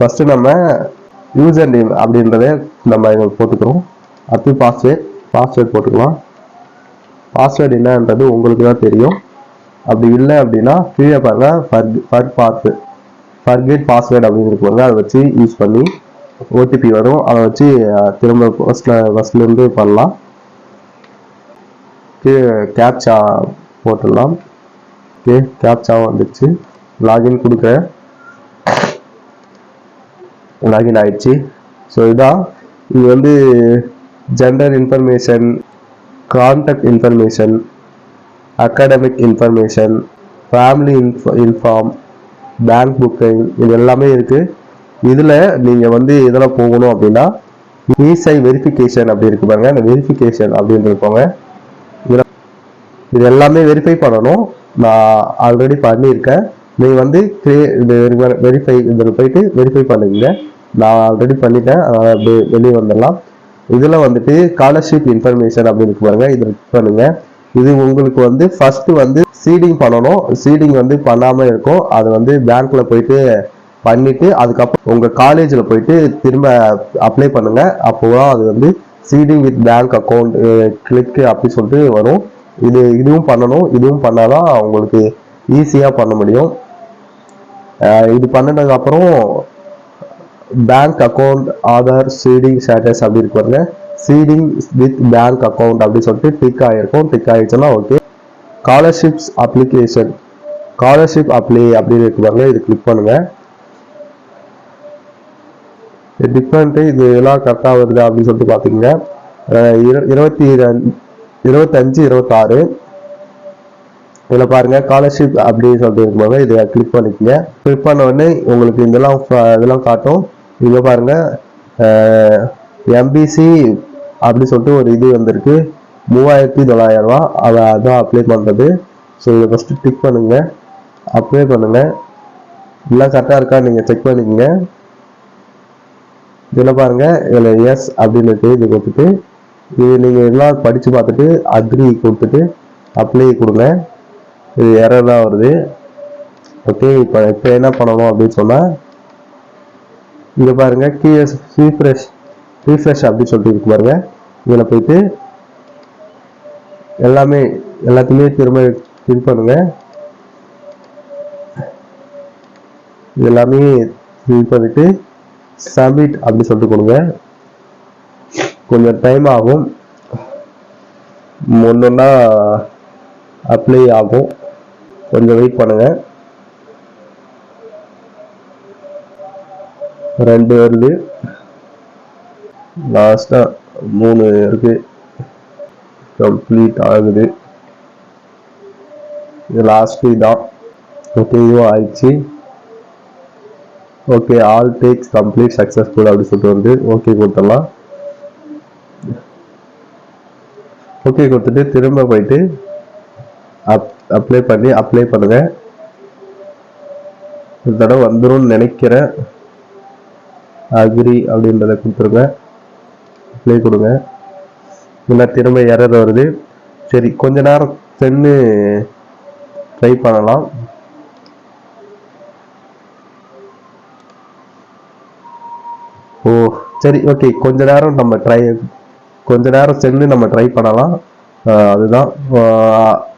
First நம்ம user name அப்படின்றத நம்ம இங்க போட்டுக்கிறோம். அடுத்து பாஸ்வேர்ட் பாஸ்வேர்ட் போட்டுக்கலாம். பாஸ்வேர்டு என்னன்றது உங்களுக்கு தான் தெரியும். அப்படி இல்லை அப்படின்னா கீழே பாருங்க ஃபர் பாத்து ஃபர்கெட் பாஸ்வேர்டு அப்படின்னு இருக்குவாங்க அதை வச்சு யூஸ் பண்ணி ஓடிபி வரும். அதை வச்சு திரும்ப ஃபர்ஸ்ட்ல ஃபர்ஸ்ட்லேருந்து பண்ணலாம். கேப்சா போட்டுடலாம். ஓகே கேப்சாவும் வந்துடுச்சு லாகின் கொடுக்குறேன். லாகின் ஆயிடுச்சு ஸோ இதான் இது வந்து gender information contact information academic information family இன்ஃப inform bank booking இது எல்லாமே இருக்குது இதில் நீங்கள் வந்து இதில் போகணும் அப்படின்னா இசை வெரிஃபிகேஷன் அப்படி இருக்கு பாருங்க. அந்த வெரிஃபிகேஷன் அப்படின்னு இருப்பாங்க இதில் இது எல்லாமே வெரிஃபை பண்ணணும். நான் ஆல்ரெடி பண்ணியிருக்கேன். நீங்கள் வந்து வெரிஃபை இதில் போயிட்டு வெரிஃபை பண்ணுங்க நான் ஆல்ரெடி பண்ணிட்டேன். அதனால் அப்படியே வெளியே வந்துடலாம். இதில் வந்துட்டு ஸ்காலர்ஷிப் இன்ஃபர்மேஷன் அப்படின்னு இருக்கு பாருங்க. இதில் பண்ணுங்க. இது உங்களுக்கு வந்து ஃபர்ஸ்ட் வந்து சீடிங் பண்ணணும். சீடிங் வந்து பண்ணாமல் இருக்கும். அது வந்து பேங்க்ல போயிட்டு பண்ணிட்டு அதுக்கப்புறம் உங்கள் காலேஜில் போயிட்டு திரும்ப அப்ளை பண்ணுங்க. அப்போதான் அது வந்து சீடிங் வித் பேங்க் அக்கௌண்ட் கிளிக்கு அப்படி சொல்லிட்டு வரும். இது இதுவும் பண்ணணும். இதுவும் பண்ணாதான் உங்களுக்கு ஈஸியாக பண்ண முடியும். இது பண்ணினதுக்கு அப்புறம் bank account Aadhaar seeding status அப்படி இருக்கு பாருங்க. சீடிங் வித் பேங்க் அக்கவுண்ட் அப்படின்னு சொல்லிட்டு டிக் ஆகிருக்கும் டிக் ஆயிடுச்சுன்னா okay scholarships application scholarship apply அப்படின்னு இருக்கு பாருங்க. இது கிளிக் பண்ணுங்க. இது பண்ணிட்டு இது எல்லாம் கரெக்டாக வருது அப்படின்னு சொல்லிட்டு பார்த்தீங்க இரு- இருபத்தி ரெண்டு இருபத்தஞ்சு இருபத்தாறு. இதில் பாருங்கள் ஸ்காலர்ஷிப் அப்படின்னு சொல்லிட்டு இருக்கும்போது இதை கிளிக் பண்ணிக்கங்க. கிளிக் பண்ண உடனே உங்களுக்கு இதெல்லாம் இதெல்லாம் காட்டும். இங்கே பாருங்கள் எம்பிசி அப்படி சொல்லிட்டு ஒரு இது வந்திருக்கு. மூவாயிரத்தி தொள்ளாயிரம் ரூபா. அதை அதான் அப்ளை பண்ணுறது ஸோ இதை ஃபஸ்ட்டு கிளிக் பண்ணுங்கள் அப்ளை பண்ணுங்கள் எல்லாம் கரெக்டாக இருக்கா? நீங்கள் செக் பண்ணிக்கோங்க. இதில் பாருங்கள் இதில் எஸ் அப்படின்னு இருக்கு. இது கொடுத்துட்டு இது நீங்கள் எல்லாம் படித்து பார்த்துட்டு அக்ரி கொடுத்துட்டு அப்ளை கொடுங்க. இது எரர் தான் வருது. ஓகே இப்போ இப்போ என்ன பண்ணணும் அப்படின்னு சொன்னால் இங்கே பாருங்கள் கீஎஸ் ரீஃப்ரெஷ் ரீஃப்ரெஷ் அப்படின்னு சொல்லிட்டு இருக்கு பாருங்க. இதில் போயிட்டு எல்லாமே எல்லாத்தையுமே திரும்ப திரும்ப பண்ணுங்க. எல்லாமே ஃபில் பண்ணிட்டு சப்மிட் அப்படி சொல்லிட்டு கொடுங்க. கொஞ்சம் டைம் ஆகும். ஒன்றுன்னா அப்ளை ஆகும். கொஞ்சம் வெயிட் பண்ணுங்க. ரெண்டு வருது லாஸ்டா மூணு இருக்கு. கம்ப்ளீட் ஆகுது. இது லாஸ்ட் தான். ஓகே இதுவும் ஆயிடுச்சு. Okay all tags complete successful அப்படின்னு சொல்லிட்டு வந்து ஓகே கொடுத்துடலாம். ஓகே கொடுத்துட்டு திரும்ப போயிட்டு அப் அப்ளை பண்ணி அப்ளை பண்ணுங்க. ஒரு தடவை வந்துரும்னு நினைக்கிறேன். அக்ரி அப்படின்றத கொடுத்துருங்க. அப்ளை கொடுங்க. இல்லை திரும்ப எரர் வருது. சரி கொஞ்ச நேரம் சென்று ட்ரை பண்ணலாம். ஓ சரி ஓகே கொஞ்ச நேரம் நம்ம ட்ரை கொஞ்ச நேரம் சென்று நம்ம ட்ரை பண்ணலாம். அதுதான்.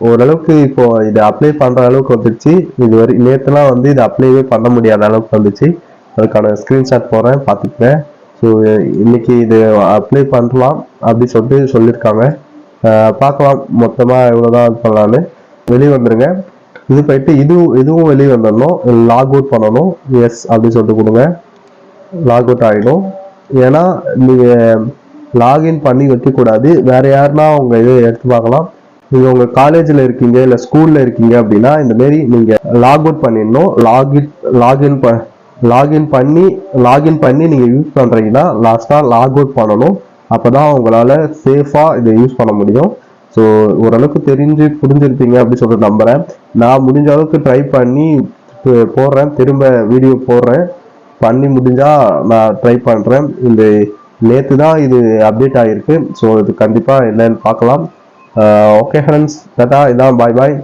ஓரளவுக்கு இப்போ இதை அப்ளை பண்ற அளவுக்கு வந்துச்சு இது வரை நேற்றுலாம் வந்து இதை அப்ளைவே பண்ண முடியாத அளவுக்கு வந்துச்சு அதுக்கான ஸ்க்ரீன்ஷாட் போகிறேன் பார்த்துக்கிறேன். ஸோ இன்னைக்கு இது அப்ளை பண்ணலாம் அப்படி சொல்லிட்டு சொல்லியிருக்காங்க. பார்க்கலாம் மொத்தமாக எவ்வளோதான் பண்ணலான்னு வெளியே வந்துருங்க. இது போயிட்டு இதுவும் இதுவும் வெளியே வந்துடணும் லாக் அவுட் பண்ணணும். எஸ் அப்படின்னு சொல்லிட்டு கொடுங்க. லாக் அவுட் ஆகிடும் ஏன்னா நீங்கள் லாகின் பண்ணி வைக்கக்கூடாது. வேற யாருன்னா அவங்க இதை எடுத்து பார்க்கலாம். நீங்க உங்க காலேஜ்ல இருக்கீங்க இல்ல ஸ்கூல்ல இருக்கீங்க அப்படின்னா இந்த மாதிரி நீங்க லாக் அவுட் பண்ணிடணும். லாகின் லாகின் லாகின் பண்ணி லாகின் பண்ணி நீங்க யூஸ் பண்றீங்கன்னா லாஸ்டா லாக் அவுட் பண்ணணும். அப்பதான் உங்களால சேஃபா இதை யூஸ் பண்ண முடியும். ஸோ ஓரளவுக்கு தெரிஞ்சு புரிஞ்சிருப்பீங்க அப்படின்னு சொல்லிட்டு நம்புறேன். நான் முடிஞ்ச அளவுக்கு ட்ரை பண்ணி போடுறேன். திரும்ப வீடியோ போடுறேன். பண்ணி முடிஞ்சா நான் ட்ரை பண்றேன். இந்த நேற்று தான் இது அப்டேட் ஆகிருக்கு ஸோ இது கண்டிப்பாக என்னன்னு பார்க்கலாம். ஓகே ஃப்ரெண்ட்ஸ் டாட்டா இதான் பாய் பாய்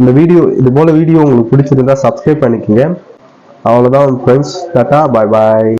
இந்த வீடியோ இது போல் வீடியோ உங்களுக்கு பிடிச்சிருந்தா சப்ஸ்கிரைப் பண்ணிக்கோங்க. அவ்வளோதான் ஃப்ரெண்ட்ஸ் டாட்டா பாய் பாய்